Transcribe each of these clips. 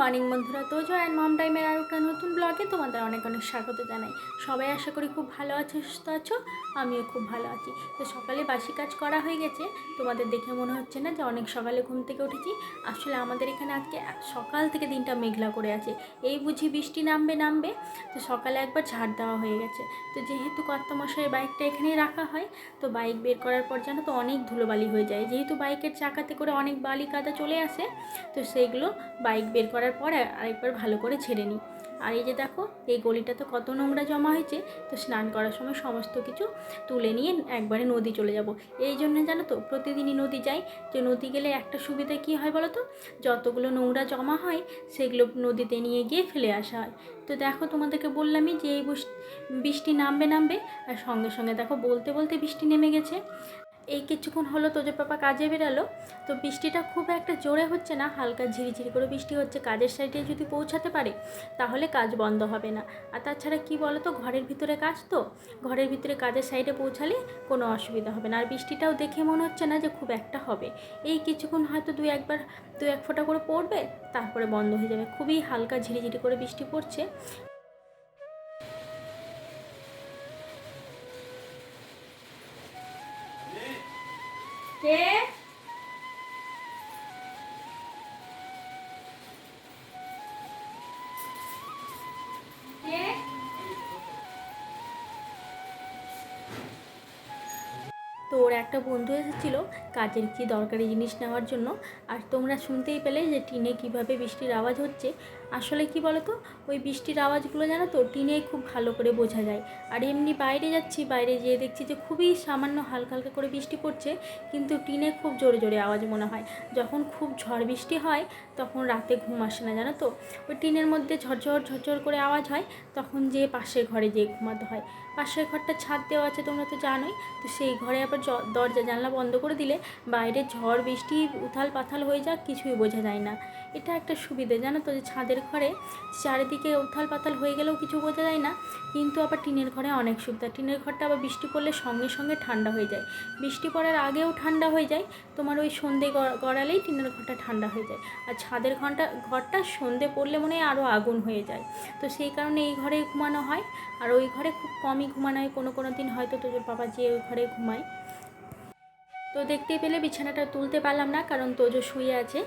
Morning বন্ধুরা। Tojo and mom টাইমের আর একটা নতুন ব্লগে তোমাদের অনেক অনেক স্বাগত জানাই। সবাই আশা করি খুব ভালো আছো, সুস্থ আছো, আমিও খুব ভালো আছি। তো সকালে বাসি কাজ করা হয়ে গেছে। তোমাদের দেখে মনে হচ্ছে না যে অনেক সকালে ঘুম থেকে উঠেছি। আসলে আমাদের এখানে আজকে সকাল থেকে দিনটা মেঘলা করে আছে। এই বুঝি বৃষ্টি নামবে নামবে। তো সকালে একবার ঝাড় দেওয়া হয়ে গেছে। তো যেহেতু কর্তমশাইয়ের বাইকটা এখানেই রাখা হয়, তো বাইক বের করার পর যেন তো অনেক ধুলোবালি হয়ে যায়। যেহেতু বাইকের চাকাতে করে অনেক বালি কাদা চলে আসে, তো সেইগুলো বাইক বের করার পর আরেকবার ভালো করে ছেড়ে নিই। আর এই যে দেখো, এই গলিটা তো কত নোংরা জমা হয়েছে, তো স্নান করার সময় সমস্ত কিছু তুলে নিয়ে একবারে নদী চলে যাব। এই জন্য জানো তো, প্রতিদিনই নদী যাই যে নদী গেলে একটা সুবিধা কী হয় বলো তো? যতগুলো নোংরা জমা হয়, সেগুলো নদীতে নিয়ে গিয়ে ফেলে আসা হয়। তো দেখো, তোমাদেরকে বললামই যে এই বৃষ্টি নামবে নামবে, আর সঙ্গে সঙ্গে দেখো, বলতে বলতে বৃষ্টি নেমে গেছে। এই কিছুক্ষণ হলো তোজো পাপা কাজে বেরালো, তো বৃষ্টিটা খুব একটা জোরে হচ্ছে না, হালকা ঝিরিঝিরি করে বৃষ্টি হচ্ছে, কাজের সাইডে যদি পৌঁছাতে পারে তাহলে কাজ বন্ধ হবে না। আর তাছাড়া কী বলো তো ঘরের ভিতরে কাজ তো, ঘরের ভিতরে কাজের সাইডে পৌঁছালে কোনো অসুবিধা হবে না। আর বৃষ্টিটাও দেখে মনে হচ্ছে না যে খুব একটা হবে। এই কিছুক্ষণ হয়তো দু একবার দু এক ফোঁটা করে পড়বে, তারপরে বন্ধ হয়ে যাবে। খুবই হালকা ঝিরিঝিরি করে বৃষ্টি পড়ছে। ওর একটা বন্ধু এসেছিল, কাজের কি দরকারি জিনিস নেওয়ার জন্য? আর তোমরা শুনতেই পেলে যে টিনে কীভাবে বৃষ্টির আওয়াজ হচ্ছে আসলে কি বলো তো ওই বৃষ্টির আওয়াজগুলো জানো তো টিনে খুব ভালো করে বোঝা যায়। আর এমনি বাইরে যাচ্ছি, বাইরে যেয়ে দেখছি যে খুবই সামান্য হালকা হালকা করে বৃষ্টি পড়ছে, কিন্তু টিনে খুব জোরে জোরে আওয়াজ মনে হয়। যখন খুব ঝড় বৃষ্টি হয়, তখন রাতে ঘুম আসে না, জানো তো? ওই টিনের মধ্যে ঝরঝর ঝরঝর করে আওয়াজ হয়, তখন যেয়ে পাশের ঘরে যেয়ে ঘুমাতে হয়। পাশের ঘরটা ছাদ দেওয়া আছে, তোমরা তো জানোই। তো সেই ঘরে আবার দরজা, জানলা বন্ধ করে দিলে বাইরে ঝড়, বৃষ্টি উথাল পাথাল হয়ে যাক, কিছুই বোঝা যায় না। এটা একটা সুবিধে, জানো তো? যে ছাদের ঘরে চারিদিকে উথাল পাতাল হয়ে গেলেও কিছু বোঝা যায় না। কিন্তু আবার টিনের ঘরে অনেক সুবিধা টিনের ঘরটা আবার বৃষ্টি পড়লে সঙ্গে সঙ্গে ঠান্ডা হয়ে যায়। বৃষ্টি পড়ার আগেও ঠান্ডা হয়ে যায়। তোমার ওই সন্ধে গড়ালেই টিনের ঘরটা ঠান্ডা হয়ে যায়। আর ছাদের ঘরটা ঘরটা সন্ধে পড়লে মনে হয় আরও আগুন হয়ে যায়। তো সেই কারণে এই ঘরে ঘুমানো হয়। আর ওই ঘরে খুব কমই ঘুমানো হয়। কোনো কোনো দিন হয়তো তোদের বাবা যে ওই ঘরে ঘুমায়। তো দেখতেই পেলে বিছানাটা তুলতে পারলাম না, কারণ তোজো শুয়ে আছে।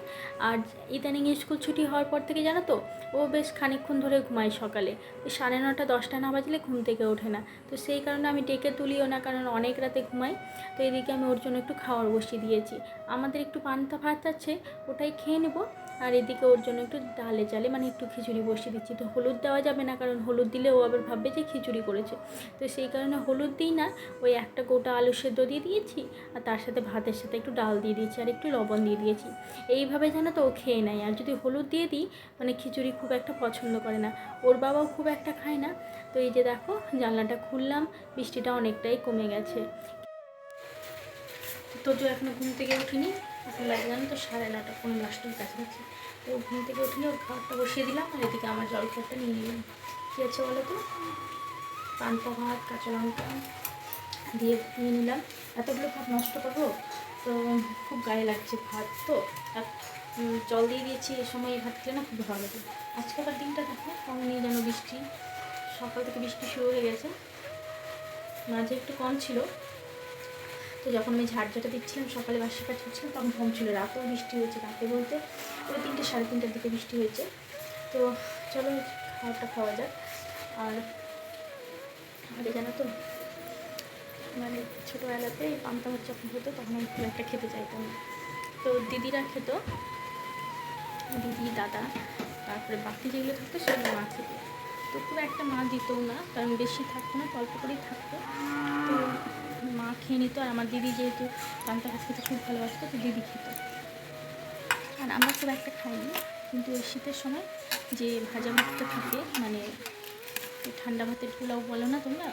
আর ইদানিং স্কুল ছুটি হওয়ার পর থেকে জানো তো, ও বেশ খানিক্ষণ ধরে ঘুমায় সকালে। ওই সাড়ে নটা, দশটা, না বাজলে ঘুম থেকে ওঠে না। তো সেই কারণে আমি ডেকে তুলিও না, কারণ অনেক রাতে ঘুমাই তো এদিকে আমি ওর জন্য একটু খাওয়ার বসিয়ে দিয়েছি। আমাদের একটু পান্তা ভাত আছে, ওটাই খেয়ে নেব। আর এদিকে ওর জন্য একটু ডালে চালে মানে একটু খিচুড়ি বসিয়ে দিচ্ছি। তো হলুদ দেওয়া যাবে না, কারণ হলুদ দিলে ও আবার ভাববে যে খিচুড়ি করেছে। তো সেই কারণে হলুদ দিই না, ওই একটা গোটা আলু সেদ্ধ দিয়ে দিয়েছি, আর তার সাথে ভাতের সাথে একটু ডাল দিয়ে দিয়েছি আর একটু লবণ দিয়ে দিয়েছি। এইভাবে যেন তো ও খেয়ে নেয়, আর যদি হলুদ দিয়ে দিই মানে খিচুড়ি খুব একটা পছন্দ করে না। ওর বাবাও খুব একটা খায় না। তো এই যে দেখো, জানলাটা খুললাম, বৃষ্টিটা অনেকটাই কমে গেছে। তো এখনও ঘুম থেকে উঠিনি। এখন লাগে জানো তো, সাড়ে নটা কোনো দশটার কাছাকাছি। তো ঘুম থেকে ওর খাবারটা বসিয়ে দিলাম আর এদিকে আমার জল জলখাবারটা নিয়ে নিলাম। কী আছে বলো তো? পান্তা ভাত, কাঁচা লঙ্কা দিয়ে নিয়ে নিলাম। এতগুলো ভাত নষ্ট করব, তো খুব গায়ে লাগছে ভাত তো। আর জল দিয়ে দিয়েছি এ সময় ভাত খেলে না খুব ভালো লাগে। আজকালকার দিনটা দেখো, কমেনি যেন বৃষ্টি। সকাল থেকে বৃষ্টি শুরু হয়ে গেছে। মাঝে একটু কম ছিল তো যখন আমি ঝাড়ঝাটা দিচ্ছিলাম, সকালে বাসি কাজ করছিলাম, তখন কম ছিল রাতেও বৃষ্টি হয়েছে রাতে বলতে। ওই তিনটে, সাড়ে তিনটার দিকে বৃষ্টি হয়েছে। তো চলো খাবারটা খাওয়া যাক। আর আগে জানো তো মানে ছোটোবেলাতে পান্তা ভাত যখন হতো, তখন আমি খুব একটা খেতে চাইতাম তো দিদিরা খেত, দিদি, দাদা, তারপরে বাকি যেগুলো থাকতো সেগুলো মা খেত। তো খুব একটা মা দিতও না, কারণ বেশি থাকতো না অল্প করেই থাকতো। তো মা খেয়ে নিত আর আমার দিদি যেহেতু পান্তা ভাত খেতে খুব ভালোবাসতো, তো দিদি খেত। আর আমরা খুব একটা খাইনি, কিন্তু ওই শীতের সময় যে ভাজা ভাতটা থাকে মানে ঠান্ডা ভাতের পোলাও বলো না তোমরা,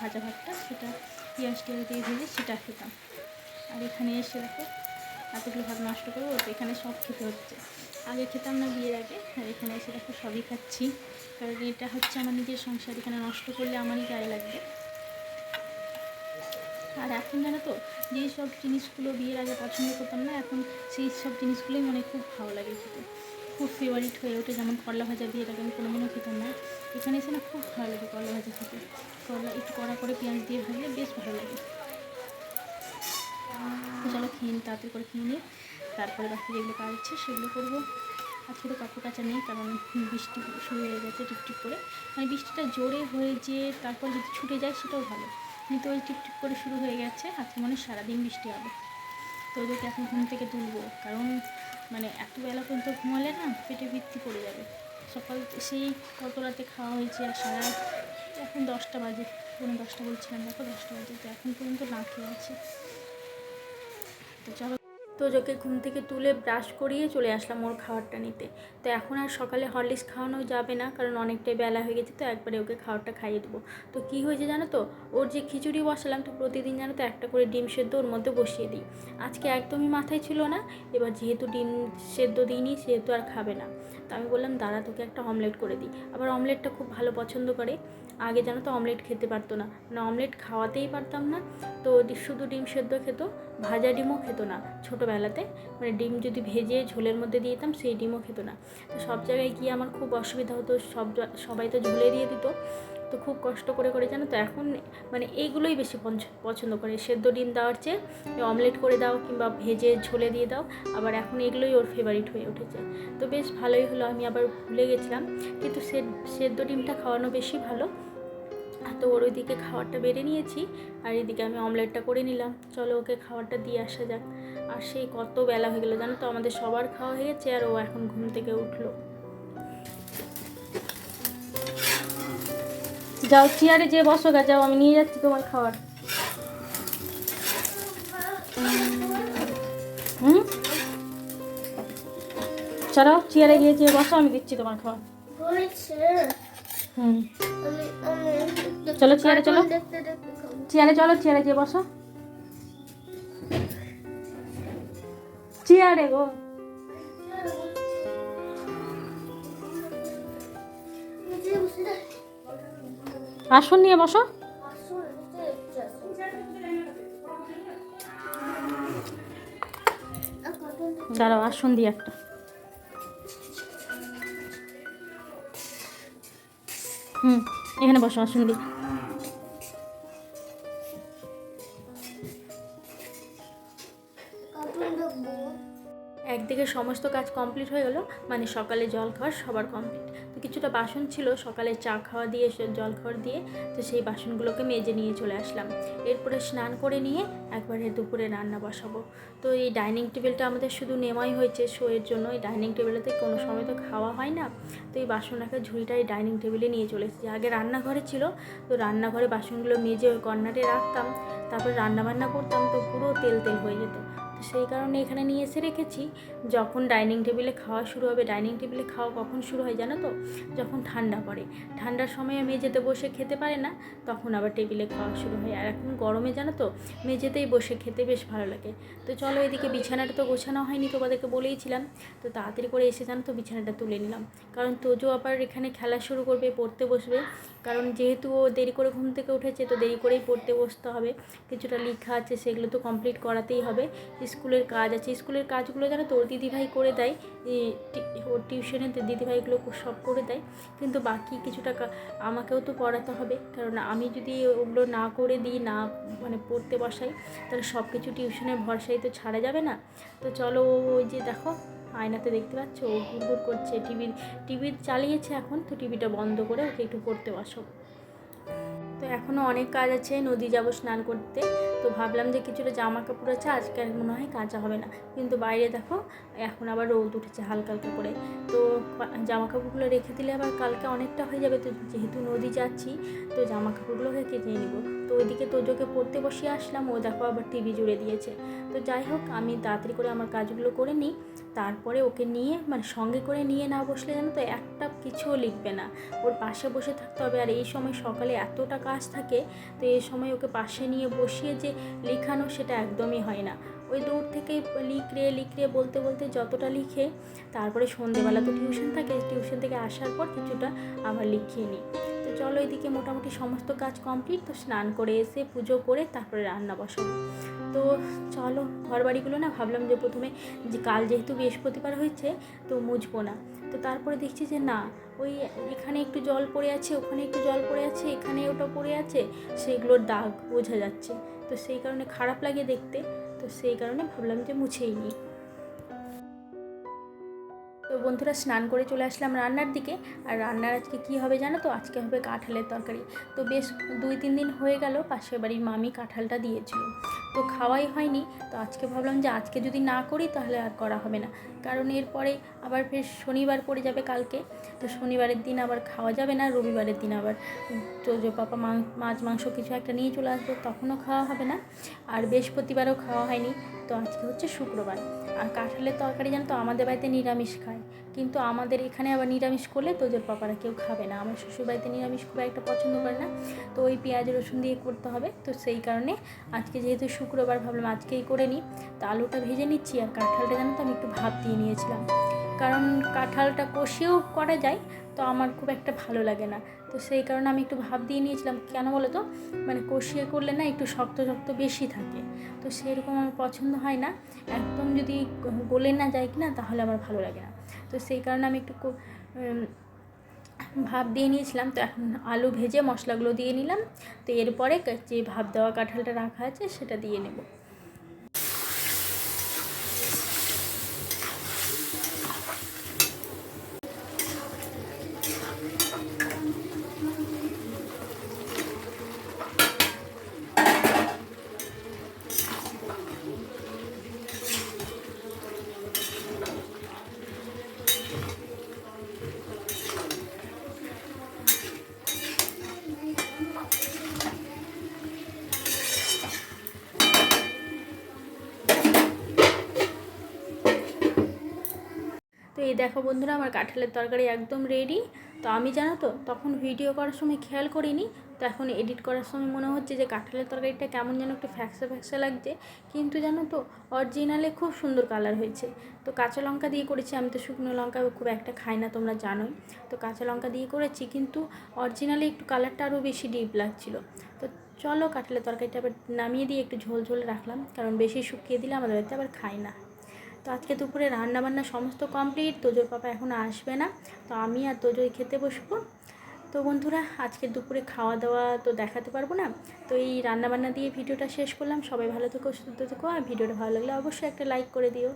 ভাজা ভাতটা, সেটা পেঁয়াজ টেয়াজ দিয়ে ভেজে সেটা খেতাম। আর এখানে এসে দেখো, এতগুলো ভাত নষ্ট করব, তো এখানে সব খেতে হচ্ছে। আগে খেতাম না বিয়ের আগে, আর এখানে এসে দেখো সবই খাচ্ছি। কারণ এটা হচ্ছে আমার নিজের সংসার, এখানে নষ্ট করলে আমারই গায়ে লাগবে। আর এখন জানো তো, যেই সব জিনিসগুলো বিয়ের আগে পছন্দ করতাম না, এখন সেই সব জিনিসগুলোই মনে খুব ভালো লাগে খেতে। খুব ফেভারিট হয়ে ওঠে, যেমন করলা ভাজা দিয়ে এটাকে আমি কোনোদিনও খেতাম না। এখানে এসে না খুব ভালো লাগে করলা ভাজা খেতে। করলা একটু কড়া করে পেঁয়াজ দিয়ে ভাজলে বেশ ভালো লাগে। চলো খেয়ে নিই তাড়াতাড়ি করে খেয়ে নিই তারপরে বাকি যেগুলো কাজ আছে সেগুলো করব। আজকে তো কাপড় কাচা নেই, কারণ বৃষ্টি শুরু হয়ে গেছে টিপটিপ করে। মানে বৃষ্টিটা জোরে হয়ে যে তারপর যদি ছুটে যায় সেটাও ভালো। কিন্তু ওই টিপটিপ করে শুরু হয়ে গেছে, আজকে মনে সারাদিন বৃষ্টি হবে। তো ওদেরকে এখন ঘুম থেকে তুলবো, কারণ মানে এত বেলা পর্যন্ত ঘুমালে না পেটে ভিত্তি পড়ে যাবে। সকাল সেই কত রাতে খাওয়া হয়েছে আর সারা এখন দশটা বাজে পুরো দশটা বলছিলাম, দেখো দশটা বাজে, তো এখন পর্যন্ত না খেয়ে আছে। তো চলো। তো ওকে ঘুম থেকে তুলে ব্রাশ করিয়ে চলে আসলাম ওর খাবারটা নিতে। তো এখন আর সকালে হরলিক্স খাওয়ানো যাবে না, কারণ অনেকটাই বেলা হয়ে গেছে, তো একবারে ওকে খাবারটা খাইয়ে দেবো। তো কী হয়েছে জানো তো? ওর যে খিচুড়ি বসালাম, তো প্রতিদিন জানো তো একটা করে ডিম সেদ্ধ ওর মধ্যে বসিয়ে দিই। আজকে একদমই মাথায় ছিল না, এবার যেহেতু ডিম সেদ্ধ দিইনি, সেহেতু আর খাবে না। তো আমি বললাম, দাঁড়া, তোকে একটা অমলেট করে দিই। আবার অমলেটটা খুব ভালো পছন্দ করে। আগে জানো তো অমলেট খেতে পারতো না। মানে অমলেট খাওয়াতেই পারতাম না। তো শুধু ডিম সেদ্ধ খেত, ভাজা ডিমও খেত না ছোটোবেলাতে। মানে ডিম যদি ভেজে ঝোলের মধ্যে দিয়ে দিতাম, সেই ডিমও খেত না। তো সব জায়গায় গিয়ে আমার খুব অসুবিধা হতো, সব সবাই তো ঝোলে দিয়ে দিত। তো খুব কষ্ট করে করে জানো তো এখন মানে এইগুলোই বেশি পছন্দ করে। সেদ্ধ ডিম দেওয়ার চেয়ে অমলেট করে দাও কিংবা ভেজে ঝোলে দিয়ে দাও, আবার এখন এগুলোই ওর ফেভারিট হয়ে উঠেছে। তো বেশ ভালোই হলো, আমি আবার ভুলে গেছিলাম। কিন্তু সে- সেদ্ধ ডিমটা খাওয়ানো বেশি ভালো। তো ওর ওইদিকে খাবারটা বেড়ে নিয়েছি, আর এদিকে আমি অমলেটটা করে নিলাম। চলো ওকে খাবারটা দিয়ে আসা যাক। আর সেই কত বেলা হয়ে গেলো জানো তো, আমাদের সবার খাওয়া হয়ে গেছে আর ও এখন ঘুম থেকে উঠল। যাও চেয়ারে যে বসো গা যাও আমি নিয়ে যাচ্ছি তোমার খাবার। চলো চেয়ারে গিয়ে যে বসো আমি দিচ্ছি তোমার খাবার। চলো, চেয়ারে চলো। চেয়ারে চলো চেয়ারে গিয়ে বসো। চেয়ারে গো। আসন নিয়ে বসো। দাঁড়াও আসন দিয়ে একটা। হুম, এখানে বসো আসন দিয়ে। একদিকে সমস্ত কাজ কমপ্লিট হয়ে গেল মানে সকালে জল খাওয়ার সবার কমপ্লিট। কিছুটা বাসন ছিল, সকালে চা খাওয়া দিয়ে জল খাওয়ার দিয়ে, তো সেই বাসনগুলোকে মেজে নিয়ে চলে আসলাম। এরপরে স্নান করে নিয়ে একবারে দুপুরে রান্না বসাবো। তো এই ডাইনিং টেবিলটা আমাদের শুধু নেওয়াই হয়েছে শোয়ের জন্য। এই ডাইনিং টেবিলেতে কোনো সময় তো খাওয়া হয় না। তো এই বাসন রাখার ঝুড়িটা এই ডাইনিং টেবিলে নিয়ে চলে এসেছি। আগে রান্নাঘরে ছিল, তো রান্নাঘরে বাসনগুলো মেজে ওই কর্নারে রাখতাম। তারপর রান্না বান্না করতাম, তো পুরো তেল তেল হয়ে যেত। সেই কারণে এখানে নিয়ে এসে রেখেছি। যখন ডাইনিং টেবিলে খাওয়া শুরু হবে, ডাইনিং টেবিলে খাওয়া কখন শুরু হয় জানো তো? যখন ঠান্ডা পড়ে। ঠান্ডার সময় মেঝেতে বসে খেতে পারে না, তখন আবার টেবিলে খাওয়া শুরু হয়। আর এখন গরমে জানো তো, মেঝেতেই বসে খেতে বেশ ভালো লাগে। তো চলো এদিকে বিছানাটা তো গোছানো হয়নি তোমাদেরকে বলেইছিলাম। তো তাড়াতাড়ি করে এসে জানো তো বিছানাটা তুলে নিলাম। কারণ তোজো আবার এখানে খেলা শুরু করবে, পড়তে বসবে। কারণ যেহেতু ও দেরি করে ঘুম থেকে উঠেছে, তো দেরি করেই পড়তে বসতে হবে। কিছুটা লেখা আছে, সেগুলো তো কমপ্লিট করাতেই হবে। স্কুলের কাজ আছে, স্কুলের কাজগুলো জানো তোর দিদিভাই করে দেয় ওর টিউশনে দিদিভাইগুলো সব করে দেয়, কিন্তু বাকি কিছুটা আমাকেও তো পড়াতে হবে, কারণ আমি যদি ওগুলো না করে দিই, না মানে পড়তে বসাই, তাহলে সব কিছু টিউশনের ভরসায় তো ছাড়া যাবে না। তো চলো ওই যে দেখো, আয়নাতে দেখতে পাচ্ছ, ও ঘুরঘুর করছে টিভি টিভি চালিয়েছে এখন, তো টিভিটা বন্ধ করে ওকে একটু পড়তে বসো তো এখনও অনেক কাজ আছে, নদী যাব স্নান করতে। তো ভাবলাম যে কিছুটা জামা কাপড় আছে, আজকে আর মনে হয় কাঁচা হবে না। কিন্তু বাইরে দেখো, এখন আবার রোদ উঠেছে হালকা হালকা করে। তো জামা কাপড়গুলো রেখে দিলে আবার কালকে অনেকটা হয়ে যাবে। তো যেহেতু নদী যাচ্ছি, তো জামা কাপড়গুলোকে কেটে নিব। তো ওইদিকে তোজোকে পড়তে বসিয়ে আসলাম, ও দেখো আবার টিভি জুড়ে দিয়েছে। তো যাই হোক, আমি তাড়াতাড়ি করে আমার কাজগুলো করে নিই। তারপরে ওকে নিয়ে মানে সঙ্গে করে নিয়ে না বসলে জানো তো একটা কিছুও লিখবে না। ওর পাশে বসে থাকতে হবে। আর এই সময় সকালে এতটা কাজ থাকে, তো এই সময় ওকে পাশে নিয়ে বসিয়ে যে লেখানো সেটা একদমই হয় না। ওই দূর থেকে লিখরে লিখরে বলতে বলতে যতটা লিখে, তারপরে সন্ধেবেলা তো টিউশন থাকে, টিউশন থেকে আসার পর কিছুটা আবার লিখিয়ে নিই। তো চলো এদিকে মোটামুটি সমস্ত কাজ কমপ্লিট তো স্নান করে এসে পুজো করে তারপরে রান্না বসাবো। তো চলো ঘর বাড়িগুলো না ভাবলাম যে প্রথমে যে কাল যেহেতু বৃহস্পতিবার হয়েছে, তো মুছবো না। তো তারপরে দেখছি যে না, ওই এখানে একটু জল পড়ে আছে, ওখানে একটু জল পড়ে আছে, এখানে ওটা পড়ে আছে, সেগুলোর দাগ বোঝা যাচ্ছে। তো সেই কারণে খারাপ লাগে দেখতে, তো সেই কারণে ভাবলাম যে মুছেই নিই বন্ধুরা স্নান করে চলে আসলাম রান্নার দিকে। আর রান্নার আজকে কি হবে জানো তো? আজকে হবে কাঁঠালের তরকারি। তো বেশ দুই তিন দিন হয়ে গেল, পাশের বাড়ির মামি কাঁঠালটা দিয়েছিল। তো খাওয়াই হয়নি। তো আজকে ভাবলাম যে আজকে যদি না করি তাহলে আর করা হবে না। কারণ এরপরে আবার ফের শনিবার পড়ে যাবে কালকে। তো শনিবারের দিন আবার খাওয়া যাবে না, রবিবারের দিন আবার তোজো পাপা মাছ, মাংস কিছু একটা নিয়ে চলে আসবে, তখনও খাওয়া হবে না। আর বৃহস্পতিবারও খাওয়া হয়নি। তো আজকে হচ্ছে শুক্রবার। আর কাঁঠালের তরকারি জানো তো? আমাদের বাড়িতে নিরামিষ খায়। কিন্তু আমাদের এখানে আবার নিরামিষ করলে তোজোর পাপারা কেউ খাবে না। আমার শ্বশুর বাড়িতে নিরামিষ খুব একটা পছন্দ করে না। তো ওই পেঁয়াজ, রসুন দিয়ে করতে হবে। তো সেই কারণে আজকে যেহেতু শুক্রবার ভাবলাম আজকেই করে নিই। তো আলুটা ভেজে নিচ্ছি আর কাঁঠালটা জানো তো আমি একটু ভাপ দিয়ে নিয়েছিলাম। কারণ কাঁঠালটা কষিয়েও করা যায়, তো আমার খুব একটা ভালো লাগে না। তো সেই কারণে আমি একটু ভাব দিয়ে নিয়েছিলাম। কেন বলো তো? মানে কষিয়ে করলে না একটু শক্ত শক্ত বেশি থাকে। তো সেরকম আমার পছন্দ হয় না। একদম যদি গলে না যায় কি না তাহলে আমার ভালো লাগে না। তো সেই কারণে আমি একটু ভাপ দিয়ে নিয়েছিলাম। তো এখন আলু ভেজে মশলাগুলো দিয়ে নিলাম। তো এরপরে যে ভাপ দেওয়া কাঁঠালটা রাখা আছে সেটা দিয়ে নেব। তো এই দেখো বন্ধুরা, আমার কাঁঠালের তরকারি একদম রেডি তো আমি জানো তো, তখন ভিডিও করার সময় খেয়াল করিনি। তো এখন এডিট করার সময় মনে হচ্ছে যে কাঁঠালের তরকারিটা কেমন যেন একটু ফ্যাকসা ফ্যাকসা লাগছে। কিন্তু জানো তো অরিজিনালে খুব সুন্দর কালার হয়েছে। তো কাঁচা লঙ্কা দিয়ে করেছি, আমি তো শুকনো লঙ্কা খুব একটা খাই না, তোমরা জানোই। তো কাঁচা লঙ্কা দিয়ে করেছি, কিন্তু অরিজিনালে একটু কালারটা আরও বেশি ডিপ লাগছিল। তো চলো কাঁঠালের তরকারিটা আবার নামিয়ে দিয়ে একটু ঝোল ঝোল রাখলাম, কারণ বেশি শুকিয়ে দিলে আমাদের বাড়িতে আবার খাই না। তো আজকে দুপুরে রান্নাবান্না সমস্ত কমপ্লিট তোজোর পাপা এখন আসবে না, তো আমি আর তোজোই খেতে বসবো। তো বন্ধুরা, আজকে দুপুরে খাওয়া দাওয়া তো দেখাতে পারব না, তো এই রান্নাবান্না দিয়ে ভিডিওটা শেষ করলাম। সবাই ভালো থেকো, সুস্থ থেকো, আর ভিডিওটা ভালো লাগলে অবশ্যই একটা লাইক করে দিও।